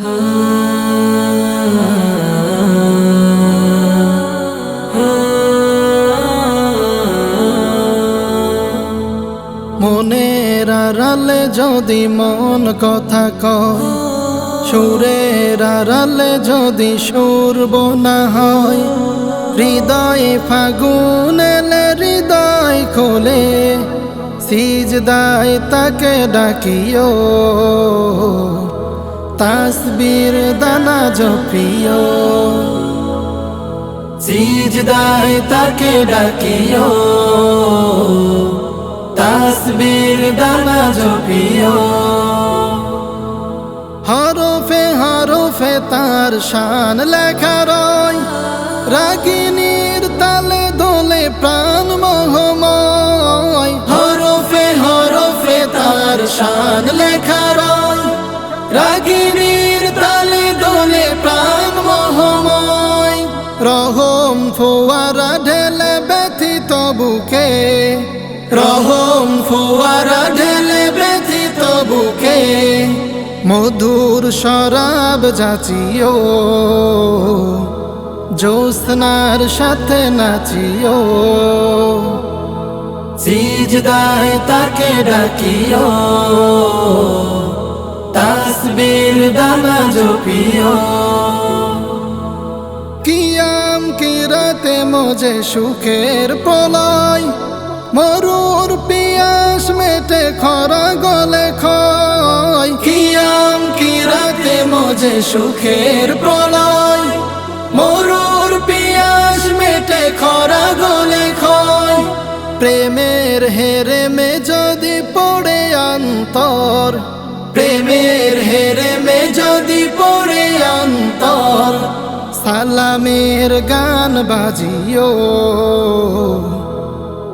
মনের আড়ালে যদি মন কথা কয়, সুরের আড়ালে যদি সুর বোনা হয়, হৃদয় ফাগুন হৃদয় খোলে, সিজদায় তাকে ডাকিও। তাসবীর দানা জপিও সিজদায় তাকে ডাকিও। তাসবীর দানা জপিও হরফে হরফে তার শান লেখা রয়। রাগিনীর তালে দোলে প্রাণ মোহময়। হরফে হরফে তার শান লেখা রয়। রাগিনীর রহম ফোয়ারা ঢেলে ব্যথিত বুকে। রহম ফোয়ারা ঢেলে ব্যথিত বুকে। মধুর শরাব যাচিও, জ্যোৎস্নার সাথে নাচিও। সিজদায় তাকে ডাকিও, তাসবীর দানা জপিও। মজে সুখের প্রলয়, মরুর পিয়াস মেটে খরা গলে খয় কিয়াম কিরাতে মজে সুখের প্রলয়, মরুর পিয়াস মেটে খরা গলে খয় প্রেমের হেরে মে যদি পড়ে অন্তর, প্রেমের সালামের গান বাজিও,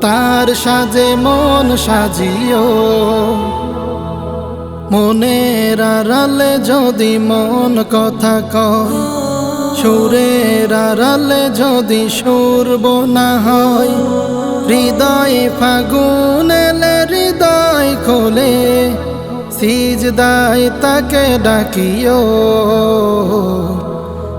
তার সাজে মন সাজিও। মনের আড়ালে যদি মন কথা কয়, সুরের আড়ালে যদি সুর বোনা হয়, হৃদয় ফাগুন হৃদয় খোলে, সিজদায় তাকে ডাকিও।